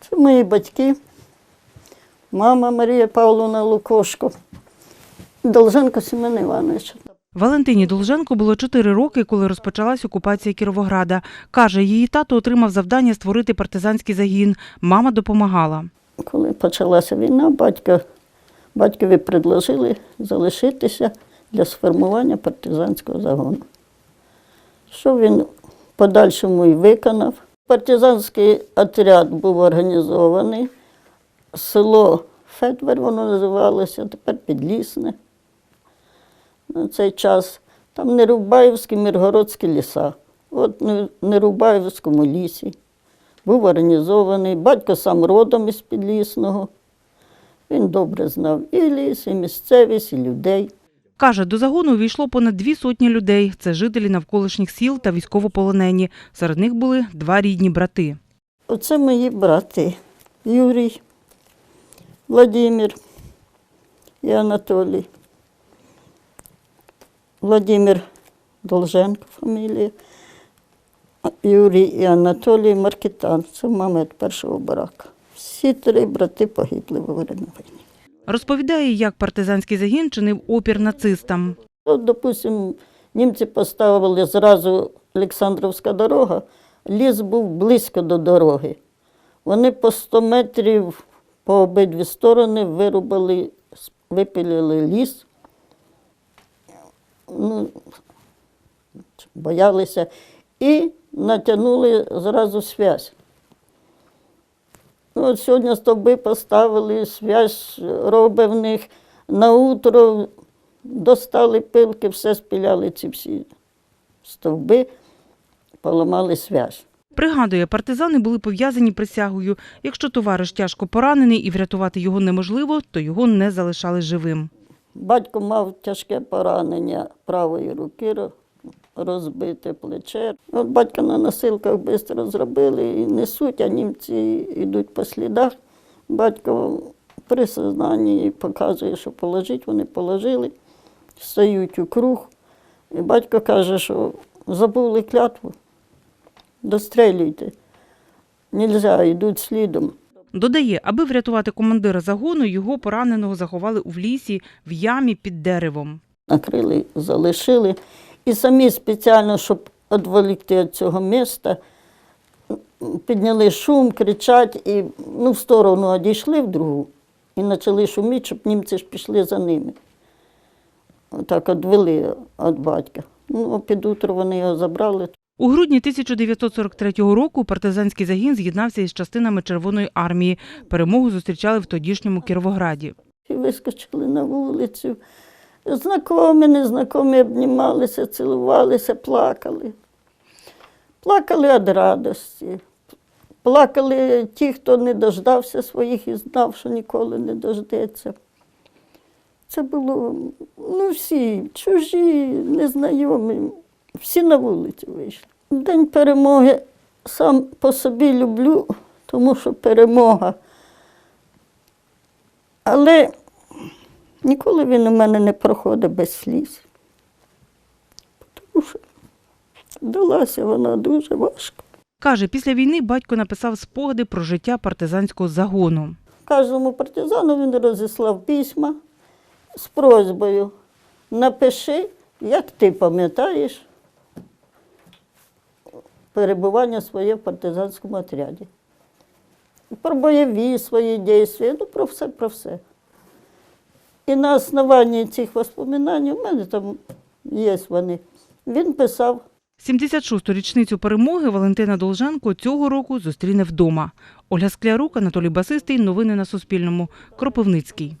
Це мої батьки, мама Марія Павловна Лукошко, Долженко Семен Іванович. Валентині Долженко було 4 роки, коли розпочалась окупація Кіровограда. Каже, її тато отримав завдання створити партизанський загін. Мама допомагала. Коли почалася війна, батько, батькові предложили залишитися для сформування партизанського загону. Що він в подальшому і виконав. Партизанський отряд був організований. Село Федвер воно називалося, тепер Підлісне. На цей час там Нерубаївські, Миргородські ліса. От в Нерубаївському лісі був організований. Батько сам родом із Підлісного. Він добре знав і ліс, і місцевість, і людей. Каже, до загону увійшло понад дві сотні людей. Це жителі навколишніх сіл та військовополонені. Серед них були два рідні брати. Оце мої брати Юрій, Владимир і Анатолій. Владимир Долженко фамілія, Юрій і Анатолій Маркітан. Це мами від першого брака. Всі три брати погибли во время війни. Розповідає, як партизанський загін чинив опір нацистам. От, допустим, німці поставили зразу Олександровська дорога, ліс був близько до дороги. Вони по 100 метрів по обидві сторони вирубали, випилили ліс. Ну, боялися і натягнули зразу связь. Ну, от сьогодні стовби поставили, связь робить в них. На утро достали пилки, все спіляли ці всі стовби, поламали связь. Пригадує, партизани були пов'язані присягою. Якщо товариш тяжко поранений і врятувати його неможливо, то його не залишали живим. Батько мав тяжке поранення правої руки, розбите плече. От батька на носилках швидко зробили і несуть, а німці йдуть по слідах. Батько при сознанні показує, що положить, вони положили, стають у круг. І батько каже, що забули клятву, дострелюйте. Нельзя, йдуть слідом. Додає, аби врятувати командира загону, його пораненого заховали у лісі в ямі під деревом. накрили, залишили. І самі спеціально, щоб відволікти від цього міста, підняли шум, кричать і ну, в сторону одійшли в другу і почали шуміти, щоб німці ж пішли за ними. Отак відвели від батька. Ну, під утро вони його забрали. У грудні 1943 року партизанський загін з'єднався із частинами Червоної армії. Перемогу зустрічали в тодішньому Кіровограді. І вискочили на вулицю. Знайомі, незнайомі обнімалися, цілувалися, плакали. Плакали від радості. Плакали ті, хто не дождався своїх і знав, що ніколи не дождеться. Це було ну, всі, чужі, незнайомі, всі на вулицю вийшли. День перемоги сам по собі люблю, тому що перемога. Але ніколи він у мене не проходить без сліз. Тому що далася вона дуже важко. Каже, після війни батько написав спогади про життя партизанського загону. Кожному партизану він розіслав письма з просьбою напиши, як ти пам'ятаєш перебування своє в партизанському отряді. Про бойові свої дії, ну про все, про все. І на основанні цих воспоминань, у мене там є вони, він писав 76-ту річницю перемоги Валентина Долженко цього року зустріне вдома. Ольга Склярук, Анатолій Басистий. Новини на Суспільному. Кропивницький.